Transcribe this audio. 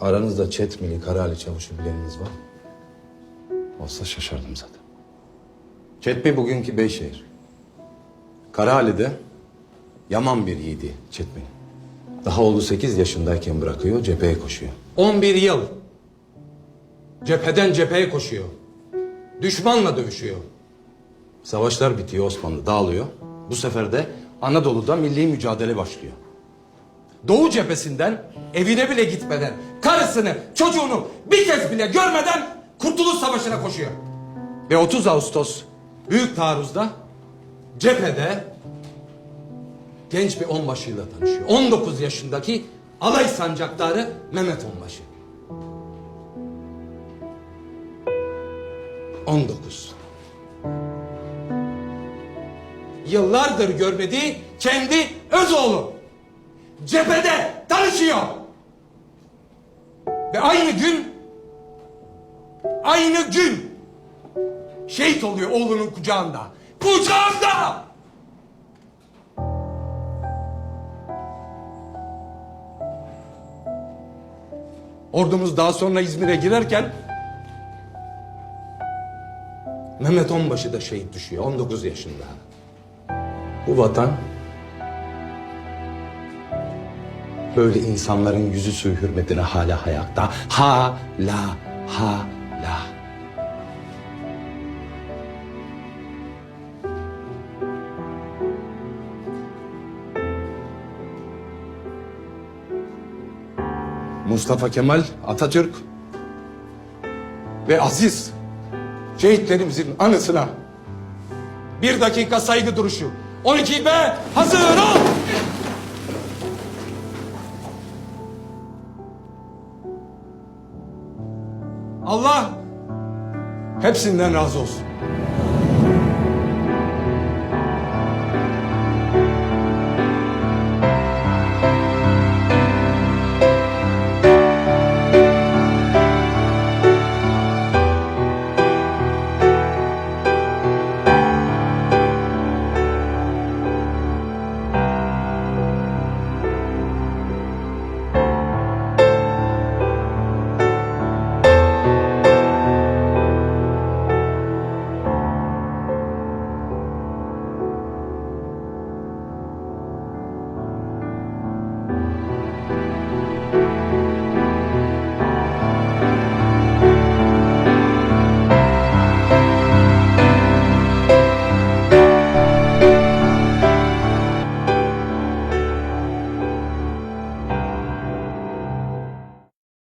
Aranızda Çetmili, Karali Çavuş'u bileniniz var mı? Olsa şaşardım zaten. Çetmi bugünkü Beyşehir. Karali'de yaman bir yiğidi Çetmi. Daha oğlu 8 yaşındayken bırakıyor, cepheye koşuyor. 11 yıl cepheden cepheye koşuyor. Düşmanla dövüşüyor. Savaşlar bitiyor, Osmanlı dağılıyor. Bu sefer de Anadolu'da milli mücadele başlıyor. Doğu cephesinden evine bile gitmeden, karısını, çocuğunu bir kez bile görmeden Kurtuluş Savaşı'na koşuyor. Ve 30 Ağustos Büyük Taarruz'da cephede genç bir onbaşıyla tanışıyor. 19 yaşındaki alay sancaktarı Mehmet Onbaşı. 19. Yıllardır görmediği kendi öz oğlu cephede tanışıyor. Ve aynı gün aynı gün şehit oluyor oğlunun kucağında. Kucağında! Ordumuz daha sonra İzmir'e girerken Mehmet Onbaşı da şehit düşüyor 19 yaşında. Bu vatan böyle insanların yüzü suyu hürmetine hala ayakta. Hala, hala. Mustafa Kemal Atatürk ve aziz şehitlerimizin anısına bir dakika saygı duruşu. 12 B hazır ol. Allah hepsinden razı olsun.